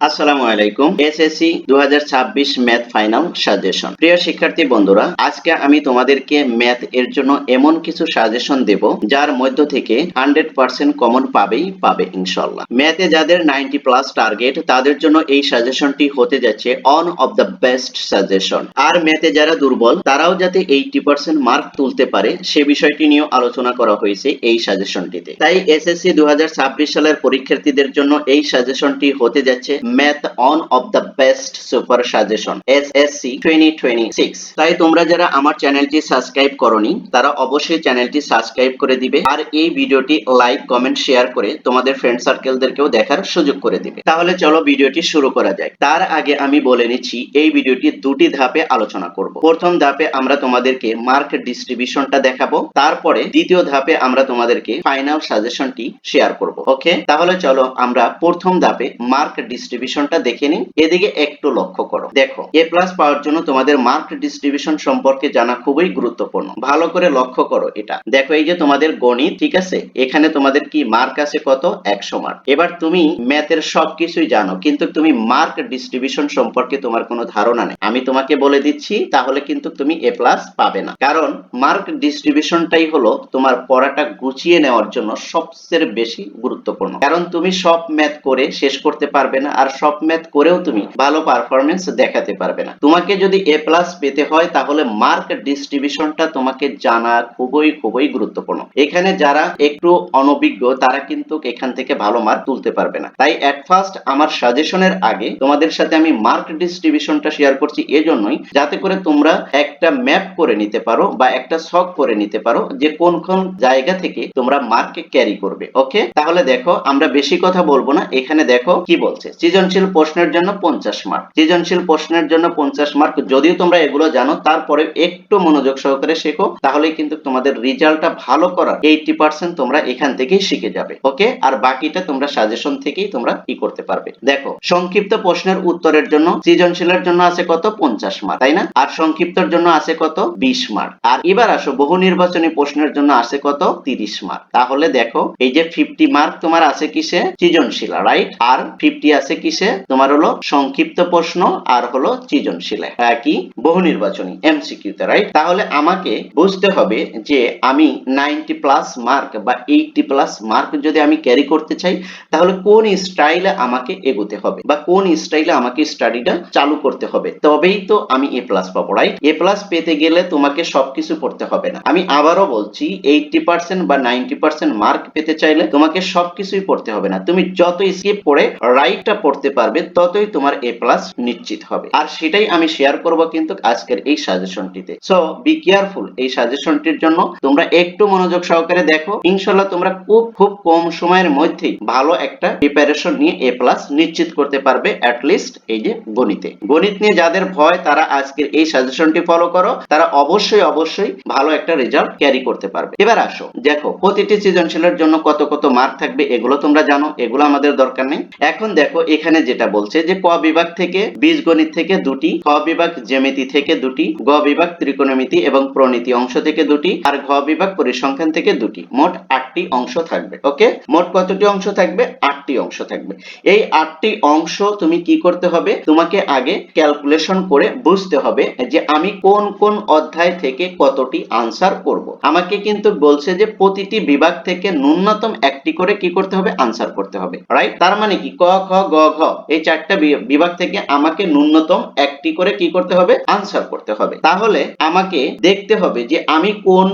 আসসালামু আলাইকুম। SSC 2026 math final suggestion. প্রিয় শিক্ষার্থী বন্ধুরা, আজকে আমি তোমাদেরকে ম্যাথ এর জন্য এমন কিছু সাজেশন দেব যার মধ্য থেকে 100% কমন পাবেই পাবে ইনশাআল্লাহ ম্যাথে যাদের 90 প্লাস টার্গেট, তাদের জন্য এই সাজেশনটি হতে যাচ্ছে one of the best suggestion. আর ম্যাথে যারা দুর্বল, তারাও যাতে 80% মার্ক তুলতে পারে, সে বিষয়টি নিয়ে আলোচনা করা হয়েছে এই সাজেশনটিতে। তাই এসএসসি 2026 সালের পরীক্ষার্থীদের জন্য এই সাজেশনটি হতে যাচ্ছে math one of the best super suggestion SSC 2026 তাই তোমরা যারা আমার চ্যানেলটি সাবস্ক্রাইব করনি, তারা অবশ্যই চ্যানেলটি সাবস্ক্রাইব করে দিবে আর এই ভিডিওটি লাইক কমেন্ট শেয়ার করে তোমাদের ফ্রেন্ড সার্কেলদেরকেও দেখার সুযোগ করে দিবে। তাহলে চলো ভিডিওটি শুরু করা যায় তার আগে আমি বলে নিচ্ছি, এই ভিডিওটি দুটি ধাপে আলোচনা করব। প্রথম ধাপে আমরা তোমাদেরকে মার্ক ডিস্ট্রিবিউশনটা দেখাবো, তারপরে দ্বিতীয় ধাপে আমরা তোমাদেরকে ফাইনাল সাজেশনটি শেয়ার করব। ওকে তাহলে চলো আমরা প্রথম ধাপে মার্ক ডিস্ট্রিবিউশনটা দেখে নিই এদিকে একটু লক্ষ্য করো। দেখো এ প্লাস পাওয়ার জন্য তোমাদের মার্ক ডিস্ট্রিবিউশন সম্পর্কে জানা খুবই গুরুত্বপূর্ণ। ভালো করে লক্ষ্য করো এটা। দেখো, এই যে তোমাদের গণিত, ঠিক আছে? এখানে তোমাদের কি মার্ক আছে কত? একশো মার্ক এবার তুমি ম্যাথের সবকিছুই জানো, কিন্তু তুমি মার্ক ডিস্ট্রিবিউশন সম্পর্কে তোমার কোনো ধারণা নেই। আমি তোমাকে বলে দিচ্ছি, তাহলে কিন্তু তুমি এ প্লাস পাবে না। কারণ মার্ক ডিস্ট্রিবিউশনটাই হলো তোমার পড়াটা গুছিয়ে নেওয়ার জন্য সবচেয়ে বেশি গুরুত্বপূর্ণ। কারণ তুমি সব ম্যাথ করে শেষ করতে পারবে না, আর সব ম্যাথ করেও তুমি ভালো পারফরমেন্স দেখাতে পারবে না। তোমাকে যদি এ প্লাস পেতে হয়, তাহলে মার্ক ডিস্ট্রিবিউশনটা তোমাকে জানা খুবই খুবই গুরুত্বপূর্ণ। এখানে যারা একটু অনভিজ্ঞ, তারা কিন্তু এখান থেকে ভালো মার্ক তুলতে পারবে না। তাই এট ফার্স্ট আমার সাজেশনের আগে তোমাদের সাথে আমি মার্ক ডিস্ট্রিবিউশনটা শেয়ার করছি এজন্যই, যাতে করে তোমরা একটা ম্যাপ করে নিতে পারো বা একটা শখ করে নিতে পারো যে কোন কোন জায়গা থেকে তোমরা মার্কে ক্যারি করবে। ওকে তাহলে দেখো, আমরা বেশি কথা বলব না। এখানে দেখো কি বলছে। সৃজনশীল প্রশ্নের জন্য পঞ্চাশ মার্ক সৃজনশীল প্রশ্নের জন্য পঞ্চাশ মার্ক যদিও তোমরা এগুলো জানো, তারপরে একটু মনোযোগ সহকারে শেখো, তাহলেই কিন্তু তোমাদের রেজাল্টটা ভালো করার এইটি পার্সেন্ট তোমরা এখান থেকেই শিখে যাবে। ওকে আর বাকিটা তোমরা সাজেশন থেকেই তোমরা কি করতে পারবে। দেখো, সংক্ষিপ্ত প্রশ্নের উত্তরের জন্য সৃজনশীলের জন্য আছে কত? পঞ্চাশ মার্ক তাই না? আর সংক্ষিপ্তর জন্য আছে কত? বিশ মার্ক আর এবার আসো, বহু নির্বাচনী প্রশ্নের জন্য আছে কত? তিরিশ মার্ক তাহলে দেখো, এই যে ফিফটি মার্ক তোমার আছে কিসে? সৃজনশীল রাইট আর ফিফটি আছে কিসে? তোমার হলো সংক্ষিপ্ত প্রশ্ন আর হলো সৃজনশীলে। কি বহু নির্বাচনী, এমসিকিউতে রাইট তাহলে আমাকে বুঝতে হবে যে আমি নাইনটি প্লাস মার্ক বা এইটি প্লাস মার্ক যদি আমি ক্যারি করতে চাই, তাহলে কোন স্টাইলে আমাকে এগোতে হবে বা কোন স্টাইলে আমাকে স্টাডিটা চালু করতে হবে? তবেই তো আমি এ প্লাস পাবো রাইট এ প্লাস পেতে গেলে তোমাকে সবকিছু পড়তে হবে না। আমি আবারও বলছি এইটি পার্সেন্ট বা নাইনটি পার্সেন্ট মার্ক পেতে চাইলে তোমাকে সবকিছুই পড়তে হবে না। তুমি যত স্কিপ পড়ে রাইটটা পড়তে পারবে, ততই তোমার এ প্লাস নিশ্চিত হবে। আর সেটাই আমি শেয়ার করব কিন্তু আজকের এই সাজেশনটিতে সো বি কেয়ারফুল এই সাজেশনটির জন্য তোমরা একটু মনোযোগ সহকারে দেখো। ইনশাল্লাহ তোমরা খুব খুব কম সময়ের মধ্যেই ভালো একটা প্রিপারেশন নিয়ে এ প্লাস নিশ্চিত করতে পারবে লিস্ট এই যে গণিতে। গণিত নিয়ে যাদের ভয়, তারা আজকের এই সাজেশনটি ফলো করো। তারা অবশ্যই অবশ্যই ভালো একটা রেজাল্ট ক্যারি করতে পারবে। এবার আসো, দেখো, প্রতিটি সৃজনশীলের জন্য কত কত মার্ক থাকবে, এগুলো তোমরা জানো, এগুলো আমাদের দরকার নেই। এখন দেখো, এখানে যেটা বলছে যে ক বিভাগ থেকে বীজগণিত থেকে দুটি খ বিভাগ জ্যামিতি থেকে দুটি, গ বিভাগ ত্রিকোণমিতি এবং প্রণীতি অংশ থেকে দুটি আর ঘ বিভাগ পরিসংখ্যান থেকে দুটি। মোট আটটি অংশ থাকবে, ওকে? মোট কতটি অংশ থাকবে? আটটি অংশ থাকবে। এই আটটি অংশ তুমি কি করতে হবে? তোমাকে আগে ক্যালকুলেশন করে বুঝতে হবে যে আমি কোন কোন অধ্যায় থেকে কতটি আনসার করব। আমাকে কিন্তু বলছে যে প্রতিটি বিভাগ থেকে ন্যূনতম একটি করে কি করতে হবে? আনসার করতে হবে রাইট তার মানে কি? ক, খ, গ ঘ এই চারটা বিভাগ থেকে আমাকে ন্যূনতম একটি করে কি করতে হবে? আনসার করতে হবে। তাহলে আমাকে দেখতে হবে যে আমি কোন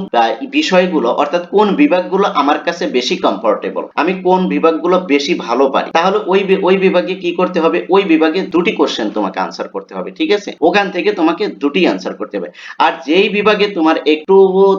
বিষয়গুলো, অর্থাৎ কোন বিভাগগুলো আমার কাছে বেশি কমফোর্টেবল আমি কোন বিভাগগুলো বেশি ভালো পারি। তাহলে ওই ওই বিভাগে কি করতে হবে? ওই বিভাগে দুটি কোশ্চেন তোমাকে আনসার করতে হবে, ঠিক আছে? ওখান থেকে তোমাকে দুটি আনসার করতে হবে। আর যেই বিভাগে তোমার একটু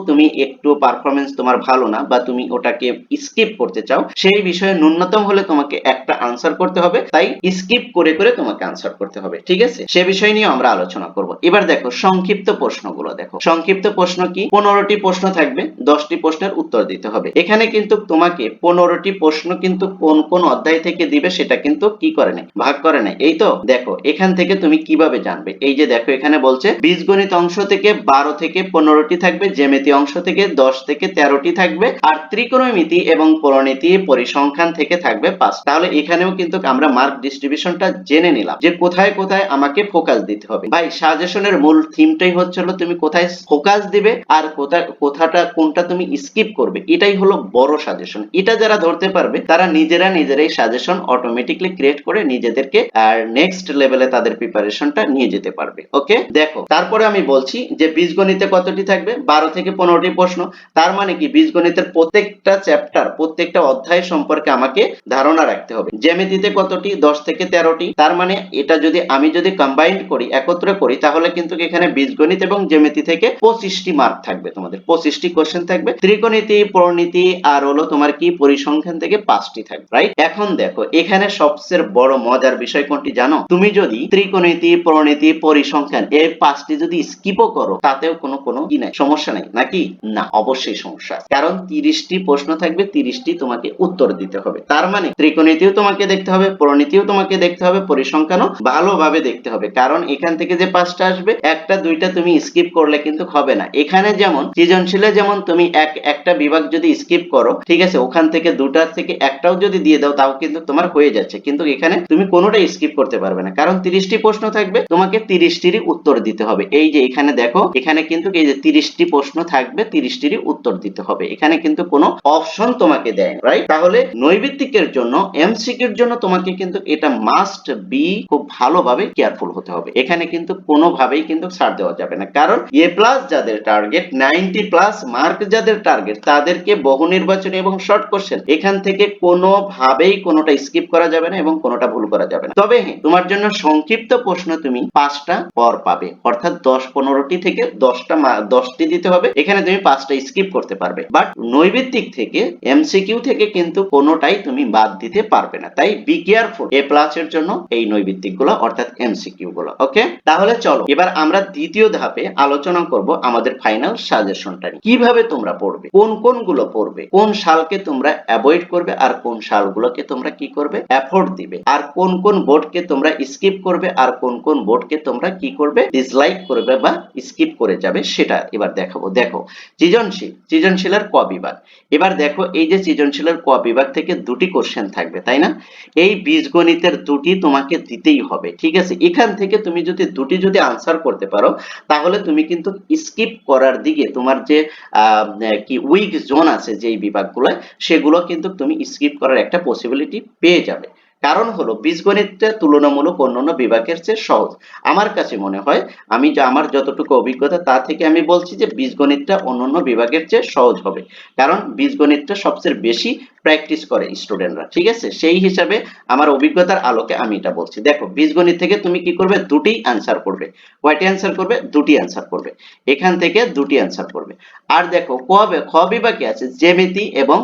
তুমি একটু পারফরমেন্স তোমার ভালো না বা তুমি ওটাকে স্কিপ করতে চাও, সেই বিষয়ে ন্যূনতম হলে তোমাকে একটা আনসার করতে হবে। তাই স্কিপ করে করে তোমাকে আনসার করতে হবে, ঠিক আছে? সে বিষয় নিয়ে আমরা আলোচনা করব। এবার দেখো, সংক্ষিপ্ত প্রশ্নগুলো দেখো। সংক্ষিপ্ত প্রশ্ন কি? পনেরোটি প্রশ্ন থাকবে, দশটি প্রশ্নের উত্তর দিতে হবে। এখানে কিন্তু তোমাকে পনেরোটি প্রশ্ন কিন্তু কোন কোন অধ্যায় থেকে দিবে সেটা কিন্তু কি করে নাই ভাগ করে নাই এই তো, দেখো, এখান থেকে তুমি কীভাবে জানবে? এই যে দেখো, এখানে বলছে, বীজগণিত অংশ থেকে বারো থেকে পনেরোটি থাকবে, জ্যামিতি অংশ থেকে দশ থেকে তেরোটি থাকবে, আর ত্রিকোণমিতি এবং পরিসংখ্যান থেকে থাকবে পাঁচ তাহলে এখানেও কিন্তু আমরা মার্ক ডিস্ট্রিবিউশনটা জেনে নিলাম যে কোথায় কোথায় আমাকে ফোকাস দিতে হবে। ভাই সাজেশনের মূল থিমটাই হচ্ছে হলো তুমি কোথায় ফোকাস দিবে আর কোথায় কোথাটা, কোনটা তুমি স্কিপ করবে। এটাই হলো বড় সাজেশন এটা যারা ধরতে পারবে, তারা নিজেরা নিজেরাই সাজেশন অটোমেটিকলি ক্রিয়েট করে নিজেদেরকে আর নেক্সট লেভেলে তাদের প্রিপারেশনটা নিয়ে যেতে পারবে। ওকে দেখো, তারপরে আমি বলছি যে বীজগণিতে কতটি থাকবে? বারো থেকে পনেরোটি প্রশ্ন। তার মানে কি? বীজগণিতের প্রত্যেকটা চ্যাপ্টার প্রত্যেকটা অধ্যায় সম্পর্কে আমাকে ধারণা রাখতে হবে। জ্যামিতিতে কতটি? দশ থেকে তেরোটি। তার মানে এটা যদি আমি যদি কম্বাইন্ড করি, একত্রে করি, তাহলে কিন্তু এখানে বীজগণিত এবং জ্যামিতি থেকে পঁচিশটি মার্ক থাকবে তোমাদের। পঁচিশটি কোশ্চেন থাকবে। ত্রিকোণিতি পরিণীতি আর হলো তোমার কি? পরিসংখ্যান থেকে পাঁচটি থাকবে রাইট এখন দেখো, এখানে সবচেয়ে বড় মজার বিষয় কোনটি জানো? তুমি যদি ত্রিকোণিতি পরিণীতি পরিসংখ্যান এই পাঁচটি যদি স্কিপও করো, তাতেও কোনো কোনো কি নাই, সমস্যা নাই, নাকি? না, অবশ্যই সমস্যা। কারণ তিরিশটি প্রশ্ন থাকবে, তিরিশটি তোমাকে উত্তর দিতে হবে। তার মানে ত্রিকোণিতিও তোমাকে দেখতে হবে পরিণীতিও তোমাকে দেখতে হবে, পরিসংখ্যানও ভালোভাবে দেখতে হবে। কারণ এখান থেকে যে পাঁচটা আসবে, একটা, দুইটা তুমি স্কিপ করলে কিন্তু হবে না। এখানে যেমন, সৃজনশীলে যেমন তুমি এক, একটা বিভাগ যদি স্কিপ করো, ঠিক আছে, ওখান থেকে দুটা থেকে একটাও যদি দিয়ে দাও, তাও কিন্তু তোমার হয়ে যাচ্ছে। কিন্তু এখানে তুমি কোনোটাই স্কিপ করতে পারবে না। কারণ তিরিশটি প্রশ্ন থাকবে, তোমাকে তিরিশটিরই উত্তর দিতে হবে। এই যে এখানে দেখো, এখানে কিন্তু এই যে তিরিশটি প্রশ্ন থাকবে, তিরিশটিরই উত্তর দিতে হবে। এখানে কিন্তু কোনো অপশন তোমাকে দেয় রাইট তাহলে নৈবিত্তিকের জন্য এমসিকিউর জন্য তোমাকে কিন্তু এটা মাস্ট বি খুব ভালোভাবে কেয়ারফুল হতে হবে। এখানে কিন্তু কোনোভাবেই কিন্তু ছাড় দেওয়া যাবে না। কারণ এ প্লাস যাদের টার্গেট নাইনটি প্লাস মার্ক যাদের টার্গেট তাদেরকে বহু নির্বাচনী এবং শর্ট কোশ্চেন এখান থেকে কোনোভাবেই কোনোটা স্কিপ করা যাবে না এবং কোনোটা ভুল করা যাবে না। তবে হ্যাঁ তোমার জন্য সংক্ষিপ্ত প্রশ্ন তুমি পাঁচটা পর পাবে। অর্থাৎ দশ পনেরোটি থেকে দশটা দশটি দিতে হবে। এখানে তুমি পাঁচটা স্কিপ করতে পারবে। বাট নৈবিত্তিক থেকে এমসিকিউ থেকে কিন্তু কোনোটাই তুমি বাদ দিতে পারবে না। তাই বি কেয়ারফুল এ প্লাস এর জন্য এই নৈবিত্তিকগুলো অর্থাৎ এমসিকিউ গুলো ওকে তাহলে চলো, এবার আমরা দ্বিতীয় ধাপে আলোচনা করব আমাদের ফাইনাল সাজেশনটা নিয়ে। কীভাবে তোমরা পড়বে? কোন কোনগুলো পড়বে? কোন সালকে তোমরা অ্যাভয়েড করবে? আর কোন সালগুলোকে তোমরা কি করবে? এফোর্ট দিবে। আর কোন কোন বোর্ডকে তোমরা স্কিপ করবে? আর কোন কোন বোর্ডকে তোমরা কি করবে? ডিসলাইক করবে বা স্কিপ করে যাবে? সেটা এবার দেখাবো। দেখো, সৃজনশীল। সৃজনশীলের ক বিভাগ। এবার দেখো, এই যে সৃজনশীলের ক বিভাগ থেকে দুটি কোশ্চেন থাকবে, তাই না? এই বীজগণিতের দুটি তোমাকে দিতেই হবে, ঠিক আছে? এখান থেকে তুমি যদি দুটি যদি আনসার করতে পারো, তাহলে তুমি কিন্তু স্কিপ করার দিকে তোমার যে কি উইক জোন আছে যেই বিভাগগুলো সেগুলো কিন্তু তুমি স্কিপ করার একটা পসিবিলিটি পেয়ে যাবে। কারণ হলো বীজগণিতটা তুলনামূলক অন্যান্য বিভাগের চেয়ে সহজ। আমার কাছে মনে হয়, আমি যা, আমার যতটুকু অভিজ্ঞতা, তা থেকে আমি বলছি যে বীজগণিতটা অন্যান্য বিভাগের চেয়ে সহজ হবে। কারণ বীজগণিতটা সবচেয়ে বেশি প্র্যাকটিস করে স্টুডেন্টরা ঠিক আছে? সেই হিসাবে আমার অভিজ্ঞতার আলোকে আমি এটা বলছি। দেখো, বীজগণিত থেকে তুমি কি করবে? দুটি অ্যান্সার করবে। কয়টি অ্যান্সার করবে? দুটি অ্যান্সার করবে। এখান থেকে দুটি অ্যান্সার করবে। আর দেখো, ক খ বিভাগে আছে জ্যামিতি এবং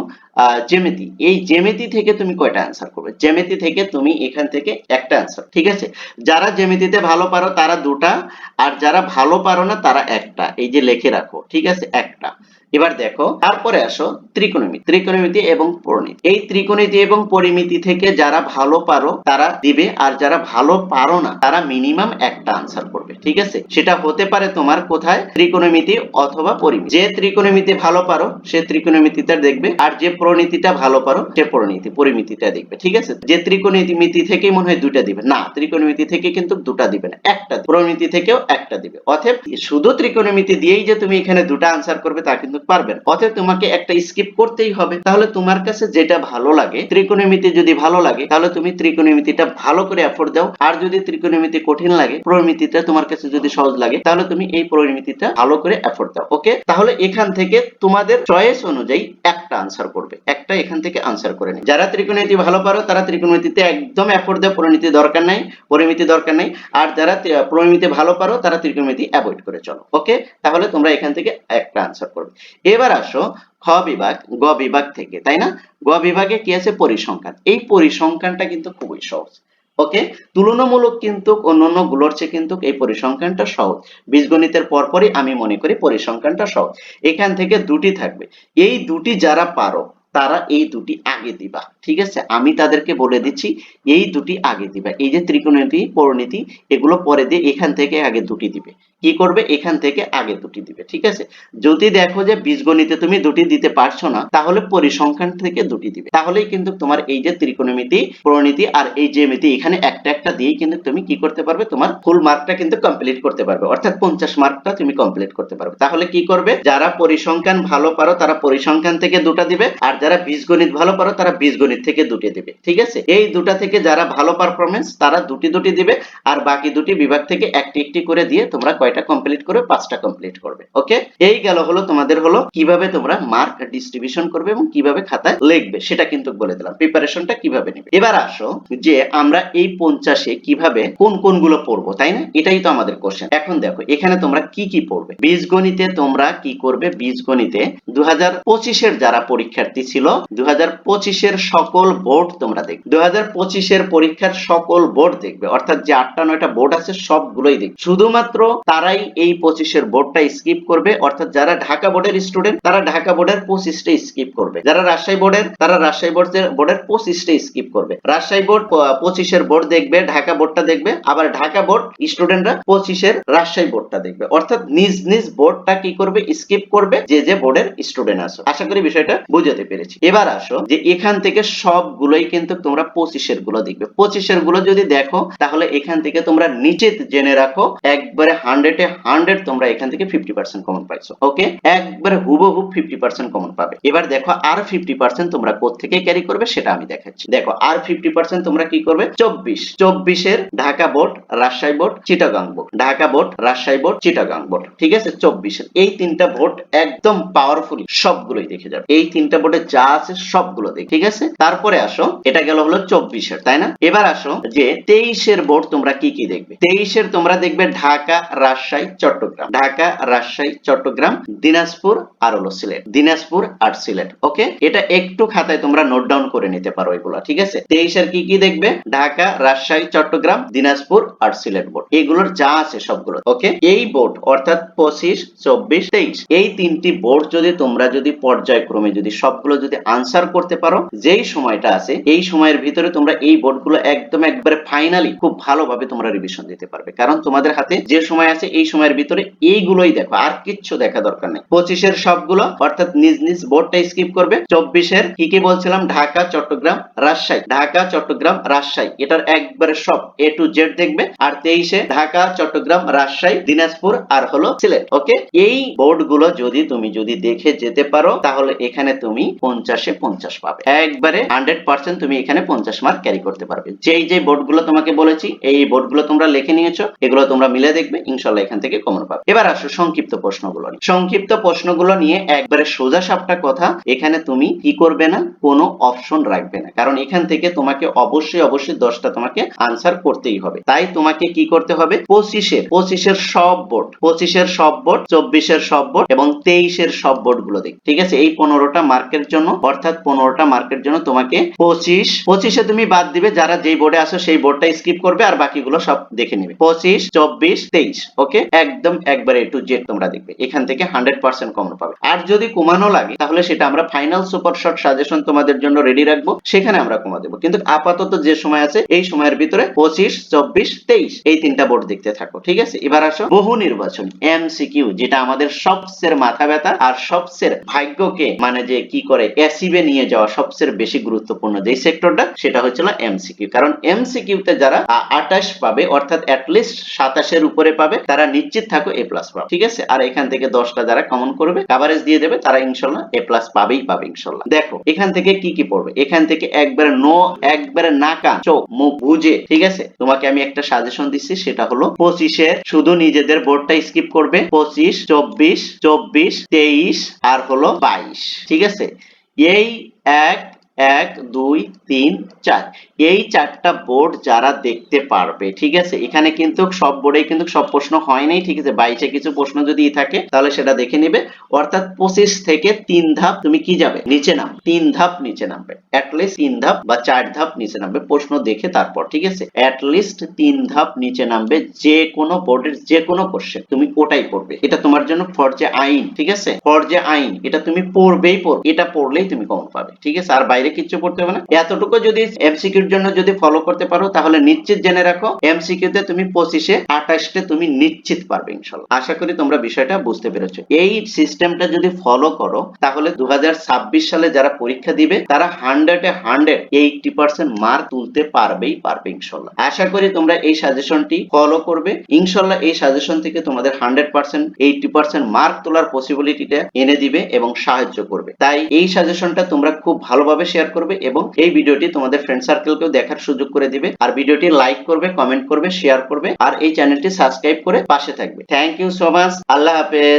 জ্যামিতি। এই জ্যামিতি থেকে তুমি কয়টা অ্যান্সার করবে? জ্যামিতি থেকে তুমি এখান থেকে একটা অ্যান্সার ঠিক আছে? যারা জ্যামিতিতে ভালো পারো তারা দুটা, আর যারা ভালো পারো না তারা একটা। এই যে লিখে রাখো, ঠিক আছে? একটা। এবার দেখো, তারপরে আসো ত্রিকোণমিতি ত্রিকোণমিতি এবং পরিমিতি। এই ত্রিকোণমিতি এবং পরিমিতি থেকে যারা ভালো পারো, তারা দিবে, আর যারা ভালো পারো না, তারা মিনিমাম একটা আনসার করবে, ঠিক আছে? সেটা হতে পারে তোমার কোথায়? ত্রিকোণমিতি অথবা পরিমিতি। যে ত্রিকোণমিতি ভালো পারো, সে ত্রিকোণমিতিটা দেখবে, আর যে পরিণীতিটা ভালো পারো, সে পরিণীতি পরিমিতিটা দেখবে, ঠিক আছে? যে ত্রিকোণমিতি থেকেই মনে হয় দুইটা দিবে। না, ত্রিকোণমিতি থেকে কিন্তু দুটা দিবে না, একটা দিবে। পরিমিতি থেকেও একটা দিবে। অতএব শুধু ত্রিকোণমিতি দিয়েই যে তুমি এখানে দুটা আনসার করবে, তা কিন্তু পারবে না অতএব তোমাকে একটা স্কিপ করতেই হবে। তাহলে তোমার কাছে যেটা ভালো লাগে, ত্রিকোণমিতি যদি ভালো লাগে, তাহলে তুমি ত্রিকোণমিতিটা ভালো করে এফোর্ট দাও। আর যদি ত্রিকোণমিতি কঠিন লাগে, প্রমিতিটা তোমার কাছে যদি সহজ লাগে, তাহলে তুমি এই প্রমিতিটা ভালো করে এফোর্ট দাও। ওকে তাহলে এখান থেকে তোমাদের চয়েস অনুযায়ী একটা আনসার করবে। একটা এখান থেকে আনসার করে নেই যারা ত্রিকোণমিতি ভালো পারো, তারা ত্রিকোণমিতিতে একদম এফোর্ট দাও পরিমিতি দরকার নাই, পরিমিতি দরকার নেই। আর যারা প্রমিতি ভালো পারো, তারা ত্রিকোণমিতি অ্যাভয়েড করে চলো ওকে তাহলে তোমরা এখান থেকে একটা আনসার করবে। এবার আসো খ বিভাগ, গ বিভাগ থেকে, তাই না? গ বিভাগে কি আছে? পরিসংখ্যান। এই পরিসংখ্যানটা কিন্তু খুবই সহজ। ওকে তুলনামূলক কিন্তু অন্যান্যগুলোর চেয়ে কিন্তু এই পরিসংখ্যানটা সহজ। বীজগণিতের পরপরই আমি মনে করি পরিসংখ্যানটা সহজ। এখান থেকে দুটি থাকবে। এই দুটি যারা পারো, তারা এই দুটি আগে দিবা। ঠিক আছে? আমি তাদেরকে বলে দিচ্ছি, এই দুটি আগে দিবে। এই যে ত্রিকোণমিতি, পরিণীতি, এগুলো পরে দিয়ে এখান থেকে আগে দুটি দিবে। কি করবে? এখান থেকে আগে দুটি দিবে, ঠিক আছে? যদি দেখো যে বীজগণিতে তুমি দুটি দিতে পারছ না, তাহলে পরিসংখ্যান থেকে দুটি দিবে। তাহলেই কিন্তু তোমার এই যে ত্রিকোণমিতি, পরিণীতি আর এই যে মিতি এখানে একটা একটা দিয়েই কিন্তু তুমি কি করতে পারবে? তোমার ফুল মার্কটা কিন্তু কমপ্লিট করতে পারবে। অর্থাৎ পঞ্চাশ মার্কটা তুমি কমপ্লিট করতে পারবে। তাহলে কি করবে? যারা পরিসংখ্যান ভালো পারো, তারা পরিসংখ্যান থেকে দুটা দিবে। আর যারা বীজগণিত ভালো পারো, তারা বীজগণিত থেকে দুটি দিবে, ঠিক আছে? এই দুটা থেকে যারা ভালো পারফরমেন্স তারা দুটি দুটি দিবে, আর বাকি দুটি বিভাগ থেকে একটি একটি করে দিয়ে তোমরা কয়টা কমপ্লিট করবে? পাঁচটা কমপ্লিট করবে ওকে এই গেল হলো, তোমাদের হলো কীভাবে তোমরা মার্ক ডিস্ট্রিবিউশন করবে এবং কীভাবে খাতায় লিখবে, সেটা কিন্তু বলে দিলাম। প্রিপারেশনটা কীভাবে নেবে? এবার আসো যে আমরা এই পঞ্চাশে কীভাবে কোন কোনগুলো পড়ব, তাই না? এটাই তো আমাদের কোশ্চেন এখন দেখো, এখানে তোমরা কি কি পড়বে? বীজগণিতে তোমরা কি করবে? বীজগণিতে দু হাজার যারা পরীক্ষার্থী ছিল দু হাজার পঁচিশের সকল বোর্ড তোমরা দেখবে। দু হাজার পঁচিশের পরীক্ষার সকল বোর্ড দেখবে। অর্থাৎ যে আটটা, নয়টা বোর্ড আছে, সবগুলোই দেখবে। শুধুমাত্র তারাই এই পঁচিশের বোর্ডটা স্কিপ করবে। অর্থাৎ যারা ঢাকা বোর্ডের স্টুডেন্ট তারা ঢাকা বোর্ডের পঁচিশটা স্কিপ করবে। যারা রাজশাহী বোর্ডের তারা রাজশাহী বোর্ডের বোর্ডের পঁচিশটা স্কিপ করবে। রাজশাহী বোর্ড পঁচিশের বোর্ড দেখবে, ঢাকা বোর্ডটা দেখবে। আবার ঢাকা বোর্ড স্টুডেন্টরা পঁচিশের রাজশাহী বোর্ডটা দেখবে। অর্থাৎ নিজ নিজ বোর্ডটা কি করবে? স্কিপ করবে। যে যে বোর্ডের স্টুডেন্ট আছো। আশা করি বিষয়টা বুঝাতে পেরেছি। এবার আসো যে এখান থেকে সবগুলোই কিন্তু তোমরা পঁচিশেরগুলো দেখবে। পঁচিশেরগুলো যদি দেখো, তাহলে এখান থেকে তোমরা নিচে জেনে রাখো, একবারে হান্ড্রেডে হান্ড্রেড তোমরা এখান থেকে ফিফটি পার্সেন্ট কমন পাইছো ওকে একবারে হুবহু ফিফটি পার্সেন্ট কমন পাবে। এবার দেখো, আর ফিফটি পার্সেন্ট তোমরা থেকে ক্যারি করবে সেটা আমি দেখাচ্ছি। দেখো, আর ফিফটি পার্সেন্ট তোমরা কি করবে? চব্বিশ। চব্বিশের Dhaka board Rajshahi board Chittagong board Dhaka board Rajshahi board Chittagong board ঠিক আছে? চব্বিশের। এই তিনটা ভোট একদম পাওয়ারফুলি সবগুলোই দেখে যাবে। এই তিনটা বোর্ডে যা আছে সবগুলো দেখ ঠিক আছে? তারপরে আসো, এটা গেল হলো চব্বিশের, তাই না? এবার আসো যে তেইশের বোর্ড তোমরা কি কি দেখবে? তেইশের তোমরা দেখবে ঢাকা, রাজশাহী, চট্টগ্রাম। ঢাকা, রাজশাহী, চট্টগ্রাম, দিনাজপুর আর হলো সিলেট। দিনাজপুর আর সিলেট, ওকে? এটা একটু খাতায় তোমরা নোট ডাউন করে নিতে পারো এগুলো, ঠিক আছে? তেইশের কি কি দেখবে? ঢাকা, রাজশাহী, চট্টগ্রাম, দিনাজপুর আর সিলেট বোর্ড। এগুলোর যা আছে সবগুলো, ওকে? এই বোর্ড, অর্থাৎ পঁচিশ, চব্বিশ, তেইশ, এই তিনটি বোর্ড যদি তোমরা যদি পর্যায়ক্রমে যদি সবগুলো যদি আনসার করতে পারো, যেই সময়টা আছে, এই সময়ের ভিতরে তোমরা এই বোর্ডগুলো একদম একবারে ফাইনালি খুব ভালোভাবে তোমরা রিভিশন দিতে পারবে। কারণ তোমাদের হাতে যে সময় আছে, এই সময়ের ভিতরে এইগুলোই দেখো, আর কিচ্ছু দেখা দরকার নেই। পঁচিশের সবগুলো, অর্থাৎ নিজ নিজ বোর্ডটা স্কিপ করবে। চব্বিশের, কি কি বলছিলাম? ঢাকা, চট্টগ্রাম, রাজশাহী। ঢাকা, চট্টগ্রাম, রাজশাহী। এটার একবারে সব এ টু জেড দেখবে। আর তেইশে, ঢাকা, চট্টগ্রাম, রাজশাহী, দিনাজপুর আর হলো সিলেট। ওকে? এই বোর্ডগুলো যদি তুমি যদি দেখে যেতে পারো, তাহলে এখানে তুমি পঞ্চাশে পঞ্চাশ পাবে। একবারে হান্ড্রেড পার্সেন্ট তুমি এখানে পঞ্চাশ মার্ক ক্যারি করতে পারবে। যেই যে বোর্ডগুলো তোমাকে বলেছি, এই বোর্ডগুলো তোমরা লিখে নিয়েছো, এগুলো তোমরা মিলে দেখবে, ইনশাল্লাহ এখান থেকে কমন পাবে। এবার আসো সংক্ষিপ্ত প্রশ্নগুলো। সংক্ষিপ্ত প্রশ্নগুলো নিয়ে একবারে সোজা সাপটা কথা, এখানে তুমি কি করবে না, কোনো অপশন রাখবে না। কারণ এখান থেকে তোমাকে অবশ্যই অবশ্যই দশটা তোমাকে আনসার করতেই হবে। তাই তোমাকে কি করতে হবে, পঁচিশের পঁচিশের সব বোর্ড পঁচিশের সব বোর্ড চব্বিশের সব বোর্ড এবং তেইশের সব বোর্ডগুলো দেখ ঠিক আছে? এই পনেরোটা মার্কের জন্য, অর্থাৎ পনেরোটা মার্কের জন্য তোমাকে পঁচিশ। পঁচিশে তুমি বাদ দিবে, যারা যেই বোর্ডে আসো সেই বোর্ডটা স্কিপ করবে আর বাকিগুলো সব দেখে নিবে। পঁচিশ, চব্বিশ, তেইশ ওকে একদম একবারে টু জেড তোমরা দেখবে। এখান থেকে হান্ড্রেড পার্সেন্ট কমন পাবে। আর যদি কমানো লাগে, তাহলে সেটা আমরা ফাইনাল সুপার শর্ট সাজেশন তোমাদের জন্য রেডি রাখব। সেখানে আমরা কমা দেবো। কিন্তু আপাতত যে সময় আছে, এই সময়ের ভিতরে পঁচিশ, চব্বিশ, তেইশ, এই তিনটা বোর্ড দেখতে থাকো, ঠিক আছে? এবার আসো বহু নির্বাচন এমসিকিউ যেটা আমাদের সবচেয়ে মাথা ব্যথা আর সবচেয়ে ভাগ্যকে মানে যে কি করে অ্যাসিভে নিয়ে যাওয়া সবচেয়ে বেশি গুরুত্বপূর্ণ যে সেক্টরটা সেটা হচ্ছিল এমসিকিউ কারণ এমসিকিউ তে যারা আঠাশ পাবে, অর্থাৎ অ্যাটলিস্ট সাতাশের উপরে পাবে, তারা নিশ্চিত থাকো এ প্লাস পাবে, ঠিক আছে? আর এখান থেকে দশটা যারা কমন করবে কাভারেজ দিয়ে দেবে, তারা ইনশাল্লাহ এ প্লাস পাবেই পাবে ইনশাল্লাহ। দেখো, এখান থেকে কি কি পড়বে? এখান থেকে একবারে নো একবারে নাকা চোখ, মুখ বুঝে, ঠিক আছে? তোমাকে আমি একটা সাজেশন দিচ্ছি, সেটা হলো পঁচিশের শুধু নিজেদের বোর্ডটা স্কিপ করবে, পঁচিশ, চব্বিশ চব্বিশ, তেইশ, আর হলো বাইশ, ঠিক আছে? এই এক এক, দুই, তিন, চার। এই চারটা বোর্ড যারা দেখতে পারবে, ঠিক আছে? এখানে কিন্তু সব বোর্ডে কিন্তু সব প্রশ্ন হয় নাই, ঠিক আছে? বাইশে কিছু প্রশ্ন যদি থাকে, তাহলে সেটা দেখে নিবে। অর্থাৎ পঁচিশ থেকে তিন ধাপ তুমি কি যাবে? নিচে নাম তিন ধাপ নিচে নামবে। অ্যাটলিস্ট তিন ধাপ বা চার ধাপ নিচে নামবে। প্রশ্ন দেখে তারপর, ঠিক আছে? অ্যাটলিস্ট তিন ধাপ নিচে নামবে যে কোনো বোর্ডের যে কোনো কোশ্চেন তুমি ওটাই পড়বে। এটা তোমার জন্য ফরজে আইন, ঠিক আছে? ফরজে আইন, এটা তুমি পড়বেই পড়বে এটা পড়লেই তুমি কমন পাবে, ঠিক আছে? আর বাইরে কিচ্ছু পড়তে হবে না। এতটুকু যদি এমসিকিউর জন্য যদি ফলো করতে পারো, তাহলে নিশ্চিত জেনে রাখো এমসিকিউ তে তুমি পঁচিশে আঠাশটে তুমি নিশ্চিত পারবে ইনশাল্লাহ আশা করি তোমরা বিষয়টা বুঝতে পেরেছ। এই সিস্টেমটা যদি ফলো করো, তাহলে দু সালে যারা পরীক্ষা দিবে, তারা হান্ড্রেডে হান্ড্রেড এইটি পার্সেন্ট মার্ক তুলতে পারবেই পারবে ইনশাল্লাহ আশা করি তোমরা এই সাজেশনটি ফলো করবে। ইনশাল্লাহ এই সাজেশন থেকে তোমাদের hundred percent eighty percent mark তোলার পসিবিলিটিটা এনে দিবে এবং সাহায্য করবে। তাই এই সাজেশনটা তোমরা খুব ভালোভাবে শেয়ার করবে এবং এই ভিডিওটি তোমাদের ফ্রেন্ড সার্কেলকেও দেখার সুযোগ করে দিবে। আর ভিডিওটি লাইক করবে কমেন্ট করবে শেয়ার করবে, আর এই চ্যানেলটি সাবস্ক্রাইব করে পাশে থাকবে। থ্যাংক ইউ সো মাচ আল্লাহ হাফেজ।